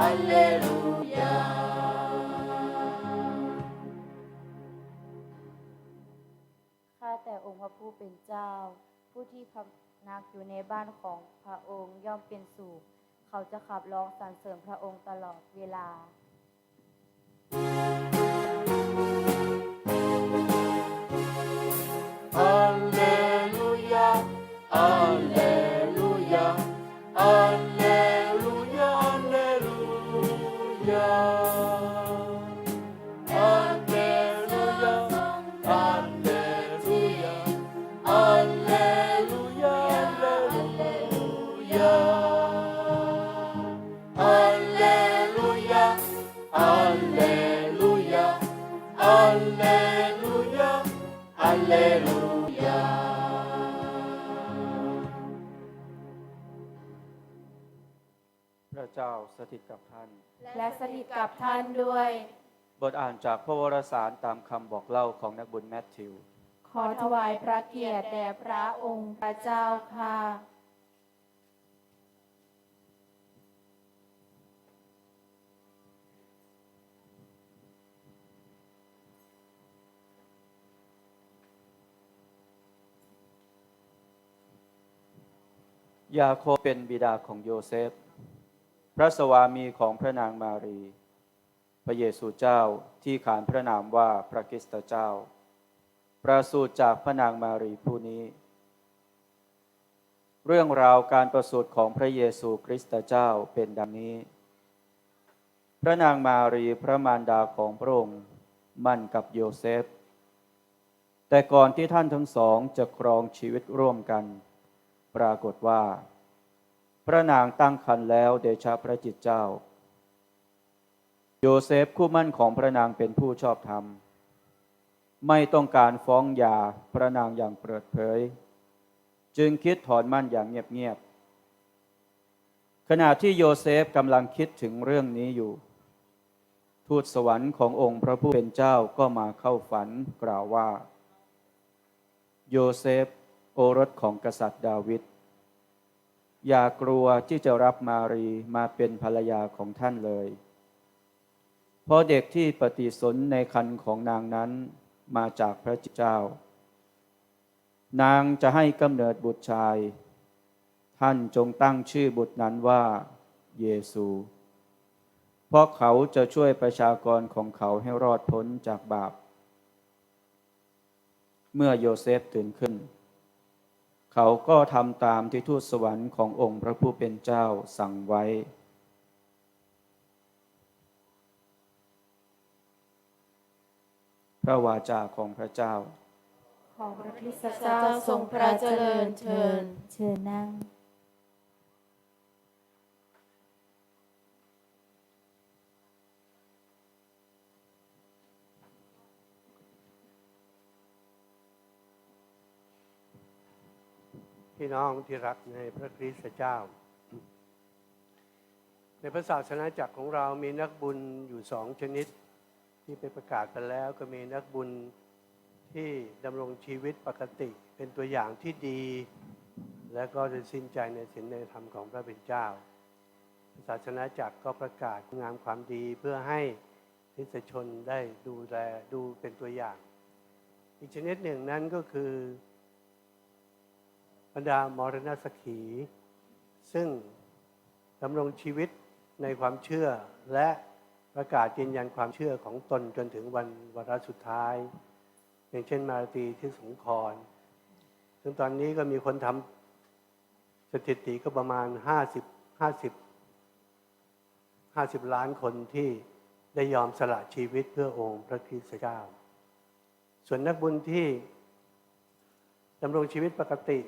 อัลเลลูยาข้าแต่องค์พระผู้เป็นเจ้า ผู้ที่พำนักอยู่ในบ้านของพระองค์ย่อมเป็นสุขเขาจะขับร้องสรรเสริญพระองค์ตลอดเวลาอั สถิตกับท่าน และสถิตกับท่านด้วย บทอ่านจากพระวรสารตามคำบอกเล่าของนักบุญแมทธิว ขอถวายพระเกียรติแด่พระองค์พระเจ้าค่ะ ยาโคบเป็นบิดาของโยเซฟ พระสวามีของพระนางมารี พระเยซูเจ้าที่ขานพระนามว่าพระคริสตเจ้า ประสูติจากพระนางมารีผู้นี้ เรื่องราวการประสูติของพระเยซูคริสตเจ้าเป็นดังนี้ พระนางมารีพระมารดาของพระองค์มั่นกับโยเซฟ แต่ก่อนที่ท่านทั้งสองจะครองชีวิตร่วมกัน ปรากฏว่า พระนางตั้งครรภ์แล้วเดชะพระจิตเจ้า โยเซฟคู่มั่นของพระนางเป็นผู้ชอบธรรม ไม่ต้องการฟ้องหย่าพระนางอย่างเปิดเผย จึงคิดถอนมั่นอย่างเงียบๆขณะที่โยเซฟกำลังคิดถึงเรื่องนี้อยู่ ทูตสวรรค์ขององค์พระผู้เป็นเจ้าก็มาเข้าฝันกล่าวว่า โยเซฟโอรสของกษัตริย์ดาวิด อย่ากลัวที่จะรับมารีมาเป็นภรรยาของท่านเลย เพราะเด็กที่ปฏิสนในคันของนางนั้นมาจากพระเจ้า นางจะให้กำเนิดบุตรชาย ท่านจงตั้งชื่อบุตรนั้นว่าเยซู เพราะเขาจะช่วยประชากรของเขาให้รอดพ้นจากบาป เมื่อโยเซฟตื่นขึ้น เขาก็ทำตามที่ทูตสวรรค์ขององค์พระผู้เป็นเจ้าสั่งไว้ พระวาจาของพระเจ้า ขอพระคริสตเจ้าทรงพระเจริญเชิญเชิญนั่ง พี่น้องที่รักในพระคริสต์เจ้า ในพระศาสนาจักรของเรามีนักบุญอยู่สองชนิด ที่ไปประกาศกันแล้วก็มีนักบุญที่ดำรงชีวิตปกติ เป็นตัวอย่างที่ดี และก็จะสิ้นใจในศีลในธรรมของพระเป็นเจ้าศาสนาจักรก็ประกาศงามความดีเพื่อให้คริสชนได้ดูแลดูเป็นตัวอย่าง อีกชนิดหนึ่งนั้นก็คือ บรรดามรณสขี ซึ่งดำรงชีวิตในความเชื่อและประกาศยืนยันความเชื่อของตนจนถึงวันวาระสุดท้าย อย่างเช่นมาตีที่สงครซึ่งตอนนี้ก็มีคนทำสถิติก็ประมาณ 50 50 50 ล้านคนที่ได้ยอมสละชีวิตเพื่อองค์พระคริสต์เจ้า ส่วนนักบุญที่ดำรงชีวิตปกติ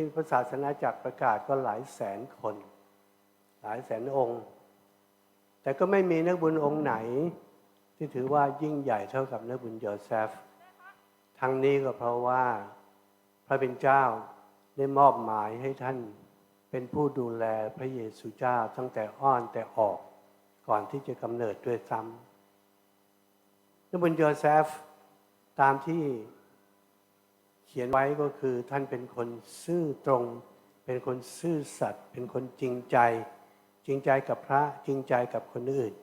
ที่พระศาสนาจักรประกาศก็หลายแสนคน หลายแสนองค์ แต่ก็ไม่มีนักบุญองค์ไหน ที่ถือว่ายิ่งใหญ่เท่ากับนักบุญโยเซฟทั้งนี้ก็เพราะว่าพระเป็นเจ้าได้มอบหมายให้ท่านเป็นผู้ดูแลพระเยซูเจ้าตั้งแต่อ้อนแต่ออกก่อนที่จะกำเนิดด้วยซ้ำนักบุญโยเซฟตามที่ เขียนไว้ก็คือท่านเป็นคนซื่อตรง เป็นคนซื่อสัตย์เป็นคนจริงใจ จริงใจกับพระจริงใจกับคนอื่น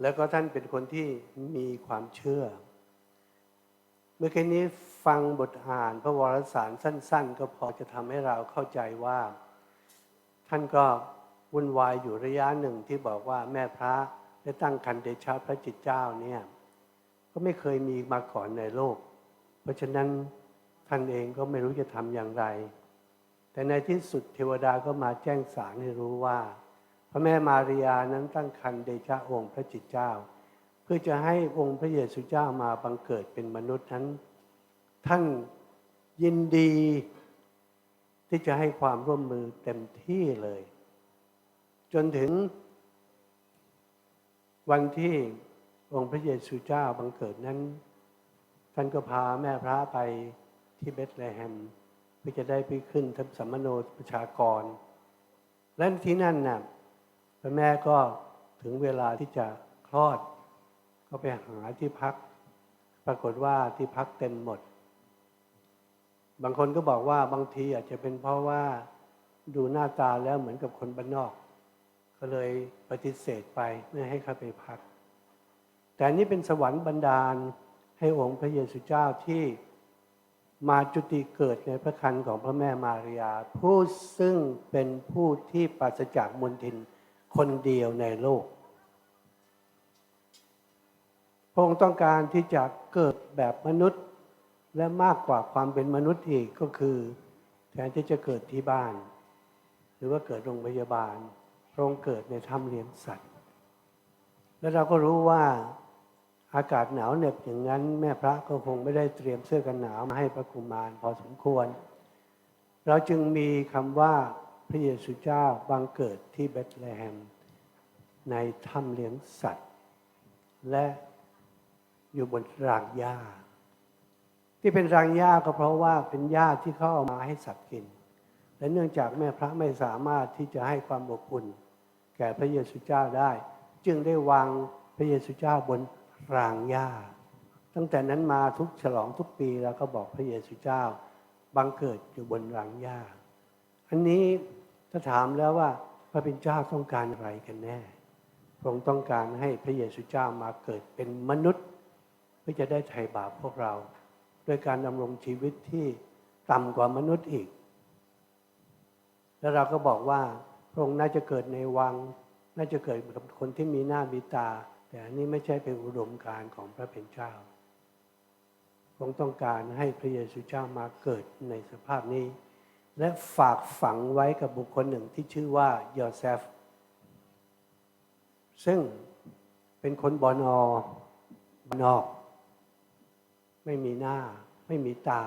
แล้วก็ท่านเป็นคนที่มีความเชื่อ เมื่อกี้นี้ฟังบทอ่านพระวรสารสั้น ๆ ก็พอจะทำให้เราเข้าใจว่า ท่านก็วุ่นวายอยู่ระยะหนึ่งที่บอกว่าแม่พระได้ตั้งคันเดชะพระจิตเจ้าเนี่ยก็ไม่เคยมีมาก่อนในโลก ราะฉะนั้นท่านเองก็ไม่รู้จะทำอย่างไร แต่ในที่สุดเทวดาก็มาแจ้งสารให้รู้ว่า พระแม่มารียานั้นตั้งคันเดชะองค์พระจิตเจ้า เพื่อจะให้องค์พระเยซูเจ้ามาบังเกิดเป็นมนุษย์นั้น ท่านยินดี ที่จะให้ความร่วมมือเต็มที่เลย จนถึง วันที่องค์พระเยซูเจ้าบังเกิดนั้น ท่านก็พาแม่พระไปที่เบธเลเฮมเพื่อจะได้ไปขึ้นทัพสัมมโนประชากร และที่นั่นน่ะพระแม่ก็ถึงเวลาที่จะคลอด ก็ไปหาที่พัก ปรากฏว่าที่พักเต็มหมด บางคนก็บอกว่าบางทีอาจจะเป็นเพราะว่าดูหน้าตาแล้วเหมือนกับคนบ้านนอก ก็เลยปฏิเสธไปไม่ให้เข้าไปพัก แต่นี่เป็นสวรรค์บันดาล ให้องค์พระเยซูเจ้าที่มาจุติเกิดในพระคันของพระแม่มารียา ผู้ซึ่งเป็นผู้ที่ปราศจากมลทินคนเดียวในโลก พระองค์ต้องการที่จะเกิดแบบมนุษย์และมากกว่าความเป็นมนุษย์อีกก็คือ แทนที่จะเกิดที่บ้าน หรือว่าเกิดโรงพยาบาล พระองค์เกิดในถ้ำเลี้ยงสัตว์ และเราก็รู้ว่า อากาศหนาวเหน็บอย่างนั้น แม่พระก็คงไม่ได้เตรียมเสื้อกันหนาวมาให้พระกุมารพอสมควร เราจึงมีคำว่าพระเยซูเจ้าบังเกิดที่เบธเลเฮม ในถ้ำเลี้ยงสัตว์ และอยู่บนรางหญ้า ที่เป็นรางหญ้าก็เพราะว่าเป็นหญ้าที่เขาเอามาให้สัตว์กิน และเนื่องจากแม่พระไม่สามารถที่จะให้ความอบอุ่น แก่พระเยซูเจ้าได้ จึงได้วางพระเยซูเจ้าบน รางหญ้า ตั้งแต่นั้นมาทุกฉลองทุกปีเราก็บอกพระเยซูเจ้าบังเกิดอยู่บนรางหญ้า อันนี้ถ้าถามแล้วว่าพระเป็นเจ้าต้องการอะไรกันแน่พระองค์ต้องการให้พระเยซูเจ้ามาเกิดเป็นมนุษย์ เพื่อจะได้ไถ่บาปพวกเราด้วยการดำรงชีวิตที่ต่ำกว่ามนุษย์อีก แล้วเราก็บอกว่าพระองค์น่าจะเกิดในวัง น่าจะเกิดกับคนที่มีหน้ามีตา แต่อันนี้ไม่ใช่เป็นอุดมการณ์ของพระเป็นเจ้าพระองต้องการให้พระเยซูเจ้ามาเกิดในสภาพนี้ และฝากฝังไว้กับบุคคลหนึ่งที่ชื่อว่ายอเซฟ ซึ่งเป็นคนบอนอบนอก ไม่มีหน้า ไม่มีตา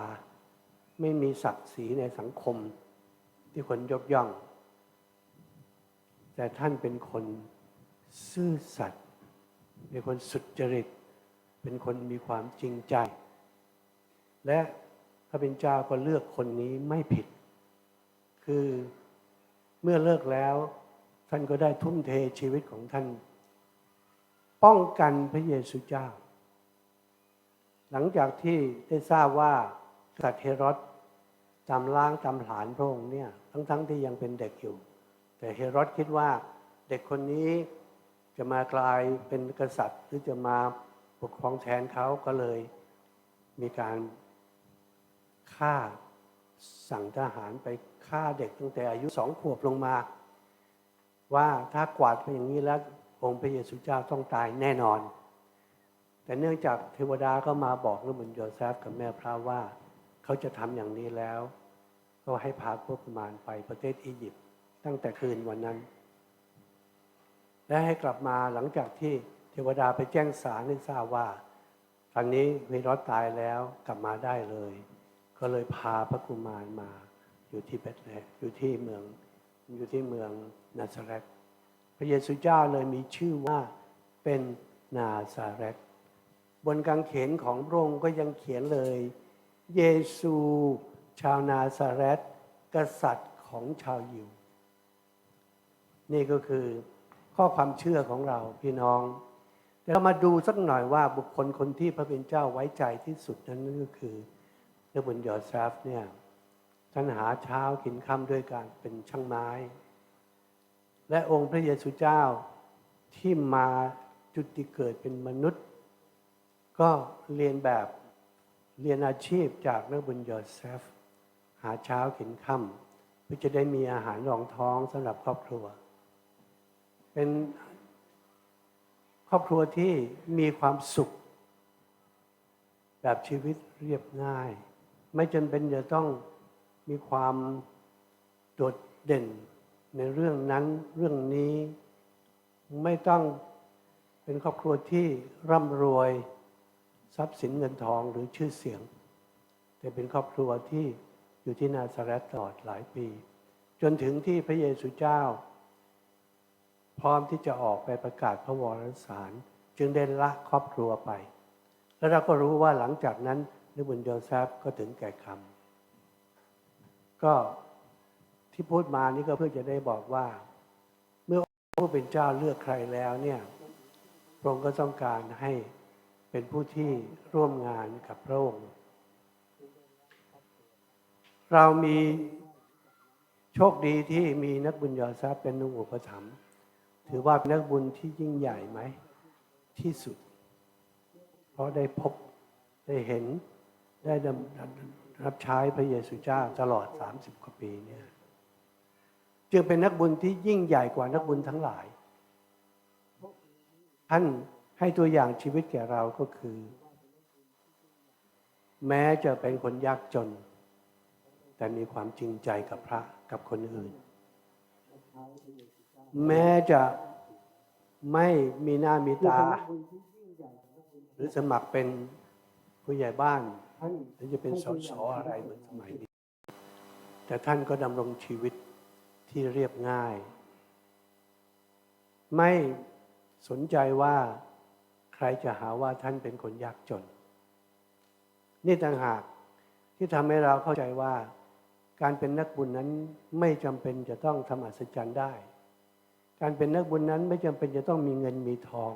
ไม่มีศักดิ์ศรีในสังคมที่คนยกย่อง แต่ท่านเป็นคนซื่อสัตย์ เป็นคนสุจริต เป็นคนมีความจริงใจ และพระเป็นเจ้าก็เลือกคนนี้ไม่ผิด คือเมื่อเลิกแล้วท่านก็ได้ทุ่มเทชีวิตของท่าน ป้องกันพระเยซูเจ้า หลังจากที่ได้ทราบว่ากษัตริย์เฮโรดตามล้างตามหลานพระองค์เนี่ยทั้งๆทที่ยังเป็นเด็กอยู่ แต่เฮโรดคิดว่าเด็กคนนี้ จะมากลายเป็นกษัตริย์ หรือจะมาปกครองแทนเขาก็เลยมีการฆ่าสั่งทหารไปฆ่าเด็กตั้งแต่อายุสองขวบลงมา ว่าถ้ากวาดไปอย่างนี้แล้วองค์พระเยซูเจ้าต้องตายแน่นอน แต่เนื่องจากเทวดาก็มาบอกนบุญโยเซฟกับแม่พระว่า เขาจะทำอย่างนี้แล้ว ก็ให้พาพวกกุมารไปประเทศอียิปต์ตั้งแต่คืนวันนั้น และให้กลับมาหลังจากที่เทวดาไปแจ้งสารให้ทราบว่าตอนนี้เวรอดตายแล้วกลับมาได้เลย ก็เลยพาพระกุมารมาอยู่ที่เบธเลมอยู่ที่เมืองอยู่ที่เมืองนาซาเรตพระเยซูเจ้าเลยมีชื่อว่าเป็นนาซาเรตบนกางเขนของพระองค์ก็ยังเขียนเลย เยซู ชาวนาซาเรตกษัตริย์ของชาวยิว นี่ก็คือ ข้อความเชื่อของเราพี่น้องแต่เรามาดูสักหน่อยว่าบุคคลคนที่พระเป็นเจ้าไว้ใจที่สุดนั้นก็คือเนบุญยอซฟเนี่ยท่านหาเช้ากินค่ำด้วยการเป็นช่างไม้ และองค์พระเยซูเจ้าที่มาจุติเกิดเป็นมนุษย์ ก็เรียนแบบเรียนอาชีพจากนักบุญยอเซฟหาเช้ากินค่ำเพื่อจะได้มีอาหารรองท้องสำหรับครอบครัว เป็นครอบครัวที่มีความสุข แบบชีวิตเรียบง่าย ไม่จำเป็นจะต้องมีความโดดเด่นในเรื่องนั้นเรื่องนี้ ไม่ต้องเป็นครอบครัวที่ร่ำรวยทรัพย์สินเงินทองหรือชื่อเสียง แต่เป็นครอบครัวที่อยู่ที่นาซาเรตตลอดหลายปี จนถึงที่พระเยซูเจ้า พร้อมที่จะออกไปประกาศพระวรสาร จึงได้ละครอบครัวไป แล้วเราก็รู้ว่าหลังจากนั้นนิบุญโยเซฟก็ถึงแก่คำก็ที่พูดมานี่ก็เพื่อจะได้บอกว่า เมื่อผู้เป็นเจ้าเลือกใครแล้วเนี่ยพระองค์ก็ต้องการให้เป็นผู้ที่ร่วมงานกับพระองค์ เรามีโชคดีที่มีนักบุญยอทรัพย์เป็นนุอุปถัมภ์ ถือว่าเป็นนักบุญที่ยิ่งใหญ่ไหม ที่สุด เพราะได้พบได้เห็นได้ดำรับใช้พระเยซูเจ้าตลอด 30กว่าปีเนี่ยจึงเป็นนักบุญที่ยิ่งใหญ่กว่านักบุญทั้งหลาย ท่านให้ตัวอย่างชีวิตแก่เราก็คือ แม้จะเป็นคนยากจน แต่มีความจริงใจกับพระกับคนอื่น แม้จะไม่มีหน้ามีตา หรือสมัครเป็นผู้ใหญ่บ้านหรือจะเป็นสสอะไรเหมือนสมัยนี้ แต่ท่านก็ดำรงชีวิตที่เรียบง่าย ไม่สนใจว่าใครจะหาว่าท่านเป็นคนยากจน นี่ต่างหากที่ทำให้เราเข้าใจว่า การเป็นนักบุญนั้นไม่จำเป็นจะต้องทำอัศจรรย์ได้ การเป็นนักบุญนั้นไม่จำเป็นจะต้องมีเงินมีทอง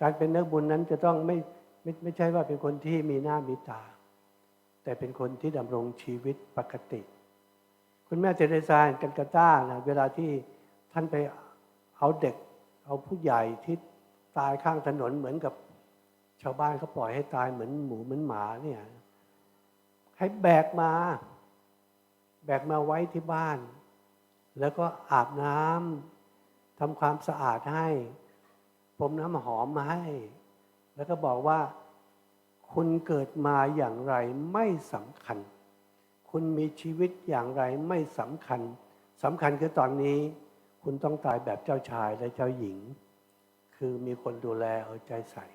การเป็นนักบุญนั้นจะต้องไม่ไม่ไม่ใช่ว่าเป็นคนที่มีหน้ามีตา แต่เป็นคนที่ดำรงชีวิตปกติ คุณแม่เทเรซากันกาต้านะเวลาที่ท่านไปเอาเด็ก เอาผู้ใหญ่ที่ตายข้างถนนเหมือนกับชาวบ้านเขาปล่อยให้ตายเหมือนหมูเหมือนหมาเนี่ยให้แบกมา แบกมาไว้ที่บ้าน แล้วก็อาบน้ำ ทำความสะอาดให้พรมน้ำหอมมาให้ แล้วก็บอกว่า คุณเกิดมาอย่างไรไม่สำคัญ คุณมีชีวิตอย่างไรไม่สำคัญสำคัญคือตอนนี้ คุณต้องตายแบบเจ้าชายและเจ้าหญิง คือมีคนดูแลเอาใจใส่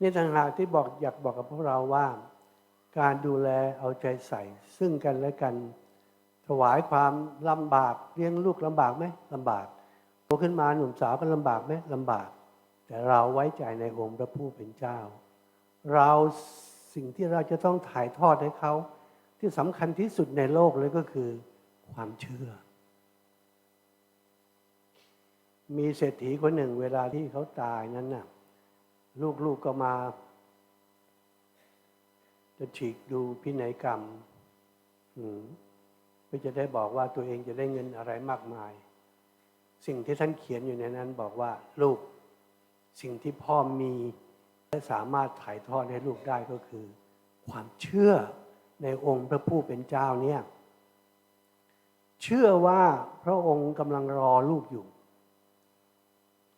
นี่ต่างหากที่บอกอยากบอกกับพวกเราว่า การดูแลเอาใจใส่ ซึ่งกันและกัน ถวายความลำบากเลี้ยงลูกลำบากไหมลำบากโตขึ้นมาหนุ่มสาวก็ลำบากไหมลำบาก แต่เราไว้ใจในองค์พระผู้เป็นเจ้า เราสิ่งที่เราจะต้องถ่ายทอดให้เขาที่สำคัญที่สุดในโลกเลยก็คือ ความเชื่อ มีเศรษฐีคนหนึ่ง เวลาที่เขาตายนั้นน่ะลูกๆกก็มา จะฉีกดูพินัยกรรมอืม เพื่อจะได้บอกว่าตัวเองจะได้เงินอะไรมากมาย สิ่งที่ท่านเขียนอยู่ในนั้นบอกว่าลูกสิ่งที่พ่อมีและสามารถถ่ายทอดให้ลูกได้ก็คือ ความเชื่อในองค์พระผู้เป็นเจ้าเนี่ยเชื่อว่าพระองค์กำลังรอลูกอยู่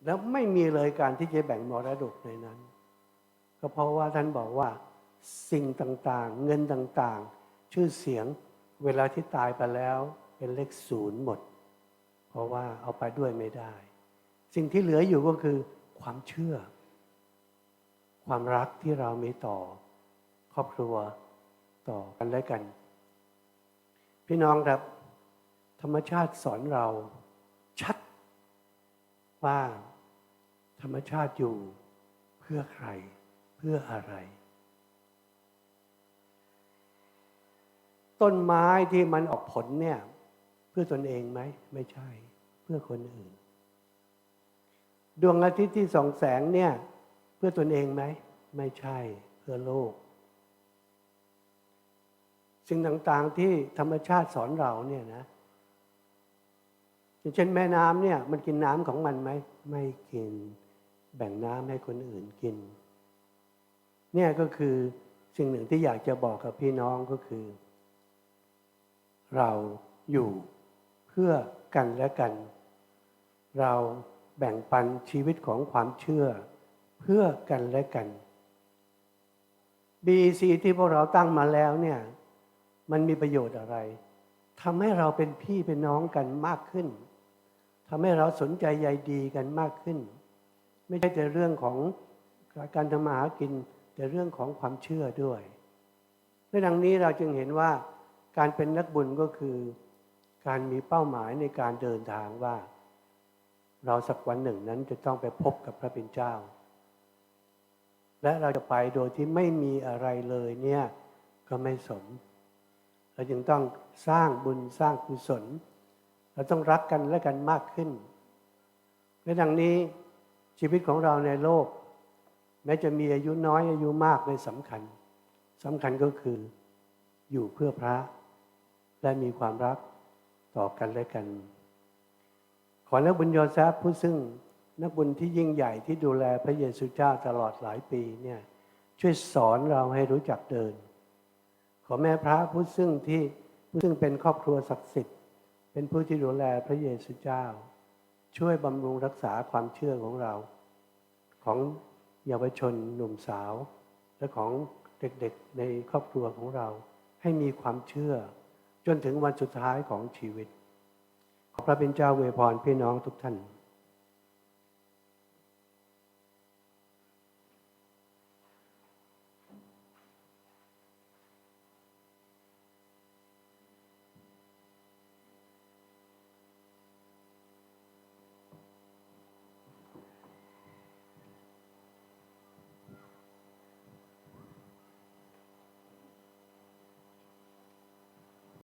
แล้วไม่มีเลยการที่จะแบ่งมรดกในนั้น ก็เพราะว่าท่านบอกว่าสิ่งต่างๆ เงินต่างๆ ชื่อเสียง เวลาที่ตายไปแล้วเป็นเลขศูนย์หมด เพราะว่าเอาไปด้วยไม่ได้ สิ่งที่เหลืออยู่ก็คือความเชื่อ ความรักที่เรามีต่อ ครอบครัวต่อกันและกัน พี่น้องครับ ธรรมชาติสอนเราชัด ว่าธรรมชาติอยู่เพื่อใคร เพื่ออะไร ต้นไม้ที่มันออกผลเนี่ย เพื่อตนเองไหม ไม่ใช่ เพื่อคนอื่น ดวงอาทิตย์ที่ส่องแสงเนี่ย เพื่อตนเองไหม ไม่ใช่ เพื่อโลก สิ่งต่างๆที่ธรรมชาติสอนเราเนี่ยนะอย่างเช่นแม่น้ำเนี่ย มันกินน้ำของมันไหม ไม่กิน แบ่งน้ำให้คนอื่นกิน เนี่ยก็คือสิ่งหนึ่งที่อยากจะบอกกับพี่น้องก็คือ เราอยู่เพื่อกันและกัน เราแบ่งปันชีวิตของความเชื่อ เพื่อกันและกัน BEC ที่พวกเราตั้งมาแล้วเนี่ย มันมีประโยชน์อะไรทำให้เราเป็นพี่เป็นน้องกันมากขึ้นทำให้เราสนใจใยดีกันมากขึ้น ไม่ใช่แต่เรื่องของการทำมาหากิน แต่เรื่องของความเชื่อด้วยดังนี้เราจึงเห็นว่า การเป็นนักบุญก็คือ การมีเป้าหมายในการเดินทางว่า เราสักวันหนึ่งนั้นจะต้องไปพบกับพระเป็นเจ้า และเราจะไปโดยที่ไม่มีอะไรเลยเนี่ยก็ไม่สม เราจึงต้องสร้างบุญสร้างกุศล เราต้องรักกันและกันมากขึ้นและดังนี้ชีวิตของเราในโลก แม้จะมีอายุน้อยอายุมากไม่สำคัญสำคัญก็คืออยู่เพื่อพระ และมีความรักต่อกันและกัน ขอนักบุญโยแซฟผู้ซึ่งนักบุญที่ยิ่งใหญ่ที่ดูแลพระเยซูเจ้าตลอดหลายปีเนี่ยช่วยสอนเราให้รู้จักเดิน ขอแม่พระผู้ซึ่งที่ผู้ซึ่งเป็นครอบครัวศักดิ์สิทธิ์ เป็นผู้ที่ดูแลพระเยซูเจ้า ช่วยบำรุงรักษาความเชื่อของเรา ของเยาวชนหนุ่มสาว และของเด็กๆในครอบครัวของเรา ให้มีความเชื่อ จนถึงวันสุดท้ายของชีวิต ขอพระเป็นเจ้าเวยพรพี่น้องทุกท่าน